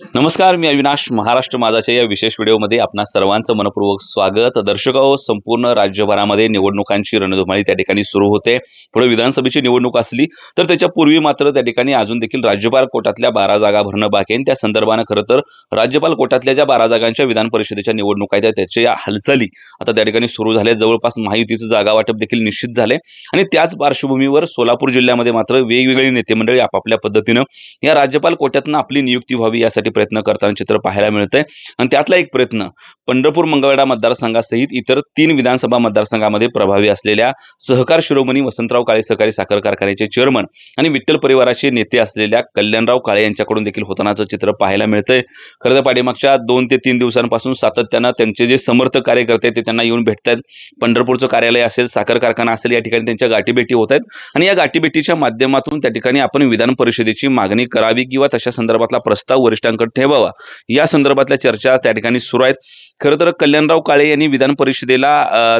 नमस्कार मी अविनाश महाराष्ट्र माझाच्या या विशेष व्हिडिओमध्ये आपणा सर्वांचं मनपूर्वक स्वागत. दर्शक संपूर्ण राज्यभरामध्ये निवडणुकांची रणधुमाळी त्या ठिकाणी सुरू होते. पुढे विधानसभेची निवडणूक असली तर त्याच्या पूर्वी मात्र त्या ठिकाणी अजून देखील राज्यपाल कोटातल्या बारा जागा भरणं बाकी आहे. त्या संदर्भानं खरं तर राज्यपाल कोटातल्या ज्या बारा जागांच्या विधान परिषदेच्या निवडणुका आहेत त्याच्या हालचाली आता त्या ठिकाणी सुरू झाल्या. जवळपास माहितीचं जागा वाटप देखील निश्चित झाले आणि त्याच पार्श्वभूमीवर सोलापूर जिल्ह्यामध्ये मात्र वेगवेगळी नेतेमंडळी आपापल्या पद्धतीनं या राज्यपाल कोट्यातनं आपली नियुक्ती व्हावी यासाठी प्रयत्न करताना चित्र पाहायला मिळतंय. आणि त्यातला एक प्रयत्न पंढरपूर मंगळवेढा मतदारसंघासहित इतर तीन विधानसभा मतदारसंघामध्ये प्रभावी असलेल्या सहकार शिरोमणी वसंतराव काळे सहकारी साखर कारखान्याचे चेअरमन आणि विठ्ठल परिवाराचे नेते असलेल्या कल्याणराव काळे यांच्याकडून देखील होतानाचं चित्र पाहायला मिळतंय. खरं तर पाठीमागच्या दोन ते तीन दिवसांपासून सातत्यानं त्यांचे जे समर्थक कार्यकर्ते ते त्यांना येऊन भेटतात पंढरपूरचं कार्यालय असेल साखर कारखाना असेल या ठिकाणी त्यांच्या गाठीभेटी होत आहेत. आणि या गाठीभेटीच्या माध्यमातून त्या ठिकाणी आपण विधान परिषदेची मागणी करावी किंवा तशा संदर्भातला प्रस्ताव वरिष्ठांकडे ठेवावा. या संदर्भातल्या चर्चा त्या ठिकाणी सुरू आहेत. खरं तर कल्याणराव काळे यांनी विधान परिषदेला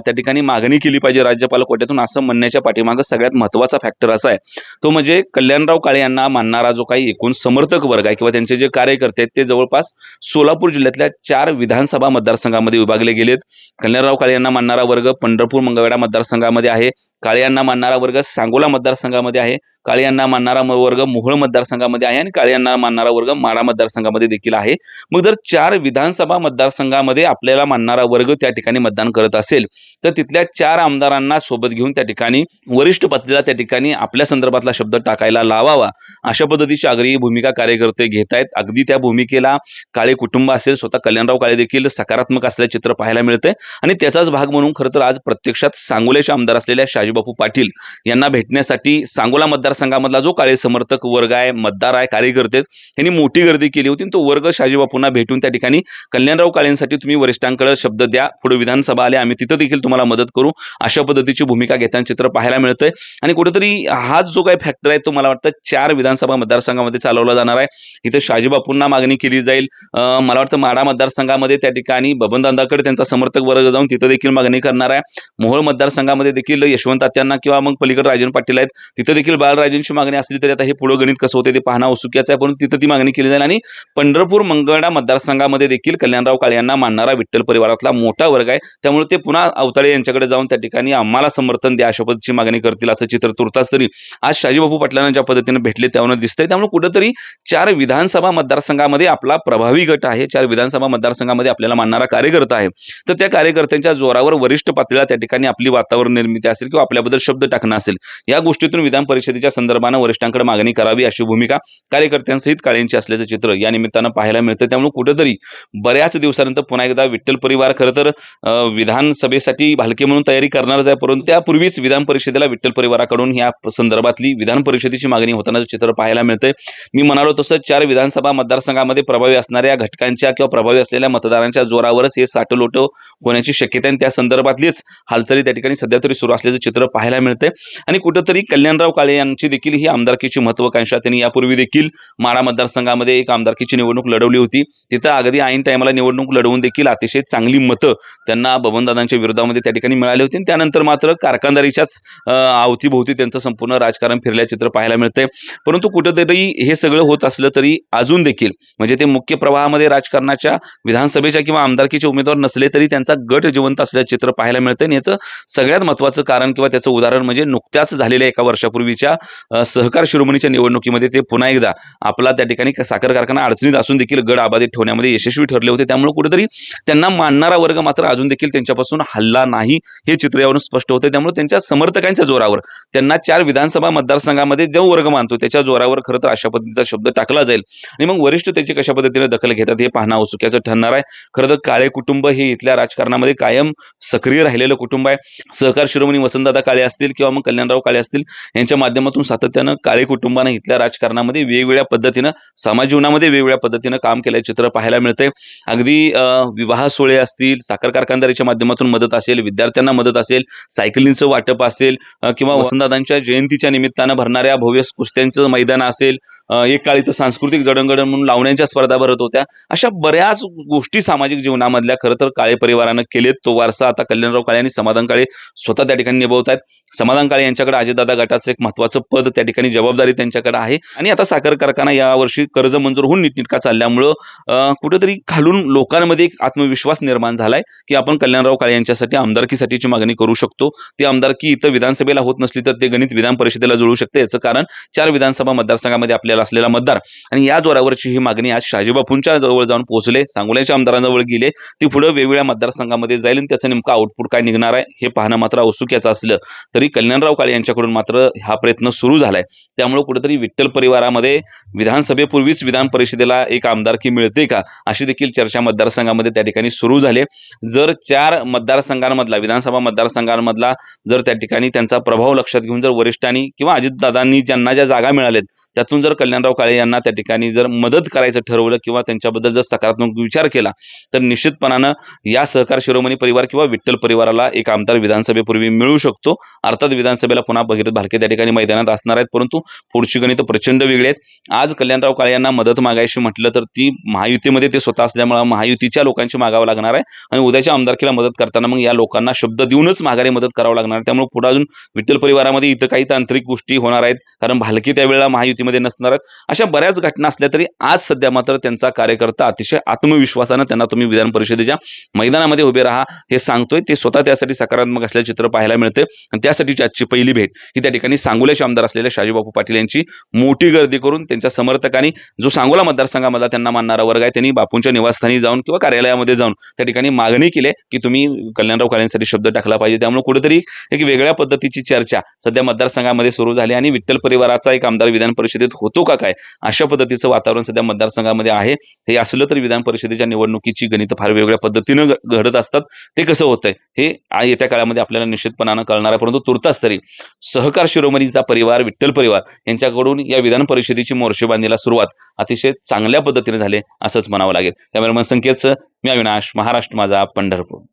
त्या ठिकाणी मागणी केली पाहिजे राज्यपाल कोट्यातून असं म्हणण्याच्या पाठीमागं सगळ्यात महत्त्वाचा फॅक्टर असा आहे. तो म्हणजे कल्याणराव काळे यांना मानणारा जो काही एकूण समर्थक वर्ग आहे किंवा त्यांचे जे कार्यकर्ते आहेत ते जवळपास सोलापूर जिल्ह्यातल्या चार विधानसभा मतदारसंघामध्ये विभागले गेलेत. कल्याणराव काळे यांना मानणारा वर्ग पंढरपूर मंगळवेढा मतदारसंघामध्ये आहे. काळे यांना मानणारा वर्ग सांगोला मतदारसंघामध्ये आहे. काळे यांना मानणारा वर्ग मोहोळ मतदारसंघामध्ये आहे आणि काळे यांना मानणारा वर्ग माडा मतदारसंघामध्ये देखील आहे. मग जर चार विधानसभा मतदारसंघामध्ये आपल्याला मानणारा वर्ग त्या ठिकाणी मतदान करत असेल तर तिथल्या चार आमदारांना सोबत घेऊन त्या ठिकाणी वरिष्ठ पातळीला त्या ठिकाणी आपल्या संदर्भातला शब्द टाकायला लावावा. अशा पद्धतीची आग्रही भूमिका कार्यकर्ते घेत आहेत अगदी त्या भूमिकेला काळे कुटुंब असेल स्वतः कल्याणराव काळे देखील सकारात्मक असल्याचे चित्र पाहायला मिळते आणि त्याचाच भाग म्हणून खरं तर आज प्रत्यक्षात सांगोल्याचे आमदार असलेल्या शाजीबापू पाटील यांना भेटण्यासाठी सांगोला मतदारसंघामधला जो काळे समर्थक वर्ग आहे मतदार आहे कार्यकर्ते आहेत, यांनी मोठी गर्दी केली होती. तो वर्ग शाजीबापूंना भेटून त्या ठिकाणी कल्याणराव काळेंसाठी तुम्ही वरिष्ठांकडे शब्द द्या. पुढे विधानसभा आले आम्ही तिथं देखील तुम्हाला मदत करू. अशा पद्धतीची भूमिका घेताना चित्र पाहायला मिळतंय. आणि कुठेतरी हाच जो काही फॅक्टर आहे तो मला वाटतं चार विधानसभा मतदारसंघामध्ये चालवला जाणार आहे. इथे शाजीबापूंना मागणी केली जाईल. मला वाटतं माडा मतदारसंघामध्ये त्या ठिकाणी बबनदादाकडे त्यांचा समर्थक वर्ग जाऊन तिथं देखील मागणी करणार आहे. मोहोळ मतदारसंघामध्ये देखील यशवंत तात्यांना किंवा मग पलीकडे राजन पाटील आहेत. तिथं देखील बाळराजेंची मागणी असली तरी आता हे पुढं गणित कसं होते ते पाहणं औसुक्याचं आहे. परंतु तिथं ती मागणी केली जाईल. आणि पंढरपूर मंगळा मतदारसंघामध्ये देखील कल्याणराव काळे यांना मानणार विठ्ठल परिवारातला मोठा वर्ग आहे. त्यामुळे ते पुन्हा अवताळे यांच्याकडे जाऊन त्या ठिकाणी आम्हाला समर्थन द्या अशा पद्धतीची मागणी करतील असं चित्र तुर्तास तरी. आज शाजीबाबू पाटलांना ज्या पद्धतीने भेटले त्यावर दिसतंय. त्यामुळे कुठेतरी चार विधानसभा मतदारसंघामध्ये आपला प्रभावी गट आहे. चार विधानसभा मतदारसंघामध्ये आपल्याला मानणारा कार्यकर्ता आहे. तर त्या कार्यकर्त्यांच्या जोरावर वरिष्ठ पातळीला त्या ठिकाणी आपली वातावरण निर्मिती असेल किंवा आपल्याबद्दल शब्द टाकणं असेल या गोष्टीतून विधान परिषदेच्या संदर्भानं वरिष्ठांकडे मागणी करावी अशी भूमिका कार्यकर्त्यांसहित काळेंची असल्याचं चित्र या निमित्तानं पाहायला मिळतं त्यामुळे कुठेतरी बऱ्याच दिवसानंतर पुन्हा एकदा विठ्ठल परिवार खरं तर अं, विधानसभेसाठी भालके म्हणून तयारी करणारच आहे परंतु त्यापूर्वीच विधान परिषदेला विठ्ठल परिवाराकडून या संदर्भातली विधान परिषदेची मागणी होतानाचं चित्र पाहायला मिळतंय. मी म्हणालो तसं चार विधानसभा मतदारसंघामध्ये प्रभावी असणाऱ्या घटकांच्या किंवा प्रभावी असलेल्या मतदारांच्या जोरावरच हे साठलोट होण्याची शक्यता आहे. आणि त्या संदर्भातलीच हालचाली त्या ठिकाणी सध्या तरी सुरू असल्याचं चित्र पाहायला मिळतंय. आणि कुठंतरी कल्याणराव काळे यांची देखील ही आमदारकीची महत्वाकांक्षा त्यांनी यापूर्वी देखील माडा मतदारसंघामध्ये एक आमदारकीची निवडणूक लढवली होती. तिथं अगदी ऐन टायमाला निवडणूक लढवून देखील अतिशय चांगली मतं त्यांना बबनदादांच्या विरोधामध्ये त्या ठिकाणी मिळाली होती. आणि त्यानंतर मात्र कारखानदारीच्याच अवतीभोवती त्यांचं संपूर्ण राजकारण फिरल्या चित्र पाहायला मिळतंय. परंतु कुठेतरी हे सगळं होत असलं तरी अजून देखील म्हणजे ते मुख्य प्रवाहामध्ये राजकारणाच्या विधानसभेच्या किंवा आमदारकीचे उमेदवार नसले तरी त्यांचा गट जिवंत असल्याचं चित्र पाहायला मिळतंय. आणि याचं सगळ्यात महत्वाचं कारण किंवा त्याचं उदाहरण म्हणजे नुकत्याच झालेल्या एका वर्षापूर्वीच्या सहकार शिरोमणीच्या निवडणुकीमध्ये ते पुन्हा एकदा आपला त्या ठिकाणी साखर कारखाना अडचणीत असून देखील गड आबाधित ठेवण्यामध्ये यशस्वी ठरले होते. त्यामुळे कुठेतरी त्यांना मानणारा वर्ग मात्र अजून देखील त्यांच्यापासून हल्ला नाही हे चित्र यावरून स्पष्ट होते त्यामुळे त्यांच्या समर्थकांच्या जोरावर त्यांना चार विधानसभा मतदारसंघामध्ये जो वर्ग मानतो त्याच्या जोरावर खरं तर अशा पद्धतीचा शब्द टाकला जाईल. आणि मग वरिष्ठ त्याची कशा पद्धतीने दखल घेतात हे पाहणं औत्सुक्याचं ठरणार आहे. खरं तर काळे कुटुंब हे इथल्या राजकारणामध्ये कायम सक्रिय राहिलेलं कुटुंब आहे. सहकार शिरोमणी वसंतदादा काळे असतील किंवा मग कल्याणराव काळे असतील यांच्या माध्यमातून सातत्यानं काळे कुटुंबानं इथल्या राजकारणामध्ये वेगवेगळ्या पद्धतीनं समाज जीवनामध्ये वेगवेगळ्या पद्धतीनं काम केल्याचे चित्र पाहायला मिळतंय. अगदी अं, विवाह सोहळे असतील साखर कारखानदारीच्या माध्यमातून मदत असेल विद्यार्थ्यांना मदत असेल सायकलींचं वाटप असेल किंवा वसंतदादांच्या जयंतीच्या निमित्तानं भरणाऱ्या भव्य कुस्त्यांचं मैदान असेल एक काळी तर सांस्कृतिक जडणघडण म्हणून लावण्यांच्या स्पर्धा भरत होत्या. अशा बऱ्याच गोष्टी सामाजिक जीवनामधल्या खरं तर काळे परिवारानं केलेत. तो वारसा आता कल्याणराव काळे आणि समाधान काळे स्वतः त्या ठिकाणी निभवत आहेत समाधान काळे यांच्याकडे अजितदादा गटाचं एक महत्वाचं पद त्या ठिकाणी जबाबदारी त्यांच्याकडे आहे. आणि आता साखर कारखाना यावर्षी कर्ज मंजूर होऊन नीटनेटका चालल्यामुळं कुठेतरी खालून लोकांमध्ये एक आत्मविश्वास निर्माण झालाय की आपण कल्याणराव काळे यांच्यासाठी आमदारकीसाठीची मागणी करू शकतो. ती आमदारकी इथं विधानसभेला होत नसली तर ते गणित विधान परिषदेला जुळू शकते. याचं कारण चार विधानसभा मतदारसंघामध्ये आपल्याला असलेला मतदार आणि या जोरावरची ही मागणी आज शहाजीबापूंच्या जवळ जाऊन पोहोचले. सांगोल्याच्या आमदारांजवळ गेले. ती पुढे वेगवेगळ्या मतदारसंघामध्ये जाईल आणि त्याचं नेमकं आउटपुट काय निघणार आहे हे पाहणं मात्र औत्सुक्याचं असलं तरी कल्याणराव काळे यांच्याकडून मात्र हा प्रयत्न सुरू झालाय. त्यामुळे कुठेतरी विठ्ठल परिवारामध्ये विधानसभेपूर्वीच विधान परिषदेला एक आमदारकी मिळते का अशी देखील चर्चा मतदारसंघामध्ये त्या ठिकाणी सुरू झाले. जर चार मतदारसंघांमधला विधानसभा मतदारसंघांमधला जर त्या ठिकाणी त्यांचा प्रभाव लक्षात घेऊन जर वरिष्ठांनी किंवा अजितदादांनी ज्यांना ज्या जागा मिळाल्यात त्यातून जर कल्याणराव काळे यांना त्या ठिकाणी जर मदत करायचं ठरवलं किंवा त्यांच्याबद्दल जर सकारात्मक विचार केला तर निश्चितपणानं या सहकार शिरोमणी परिवार किंवा विठ्ठल परिवाराला एक आमदार विधानसभेपूर्वी मिळू शकतो. अर्थात विधानसभेला पुन्हा भगीरथ भालके त्या ठिकाणी मैदानात असणार आहेत परंतु पुढची गणित प्रचंड वेगळी आहेत. आज कल्याणराव काळे यांना मदत मागायची म्हटलं तर ती महायुतीमध्ये ते स्वतः असल्यामुळे महायुतीच्या लोकांची मागावं लागणार आहे आणि उद्याच्या आमदारकीला मदत करताना मग या लोकांना शब्द देऊनच माघारी मदत करावं लागणार त्यामुळे पुढे अजून विठ्ठल परिवारामध्ये इथं काही तांत्रिक गोष्टी होणार आहेत. कारण भालके त्यावेळेला महायुतीमध्ये नसणार. आहेत अशा बऱ्याच घटना असल्या तरी आज सध्या मात्र त्यांचा कार्यकर्ता अतिशय आत्मविश्वासानं त्यांना तुम्ही विधान परिषदेच्या मैदानामध्ये उभे राहा हे सांगतोय. ते स्वतः त्यासाठी सकारात्मक असल्याचे चित्र पाहायला मिळते आणि त्यासाठीची आजची पहिली भेट ही त्या ठिकाणी सांगोल्याचे आमदार असलेल्या शाजीबापू पाटील यांची मोठी गर्दी करून त्यांच्या समर्थकांनी जो सांगोला मतदारसंघामधला त्यांना मानणारा वर्ग आहे त्यांनी बापूंच्या निवासस्थानी जाऊन किंवा कार्यालयामध्ये जाऊन त्या ठिकाणी मागणी केली की तुम्ही कल्याणराव काळेंसाठी शब्द टाकला पाहिजे. त्यामुळे कुठेतरी एक वेगळ्या पद्धतीची चर्चा सध्या मतदारसंघामध्ये सुरू झाली आणि विठ्ठल परिवाराचा एक आमदार विधान परिषद परिषदेत होतो का काय? अशा पद्धतीचं वातावरण सध्या मतदारसंघामध्ये आहे. हे असलं तरी विधान परिषदेच्या निवडणुकीची गणित फार वेगळ्या पद्धतीनं घडत असतात. ते कसं होतंय? हे येत्या काळामध्ये आपल्याला निश्चितपणानं कळणार आहे. परंतु तुर्तास तरी सहकार शिरोमणीचा परिवार विठ्ठल परिवार यांच्याकडून या विधान परिषदेची मोर्चेबांधीला सुरुवात अतिशय चांगल्या पद्धतीने झाले असंच म्हणावं लागेल. कॅमेरामन संकेतचं मी अविनाश. महाराष्ट्र माझा पंढरपूर.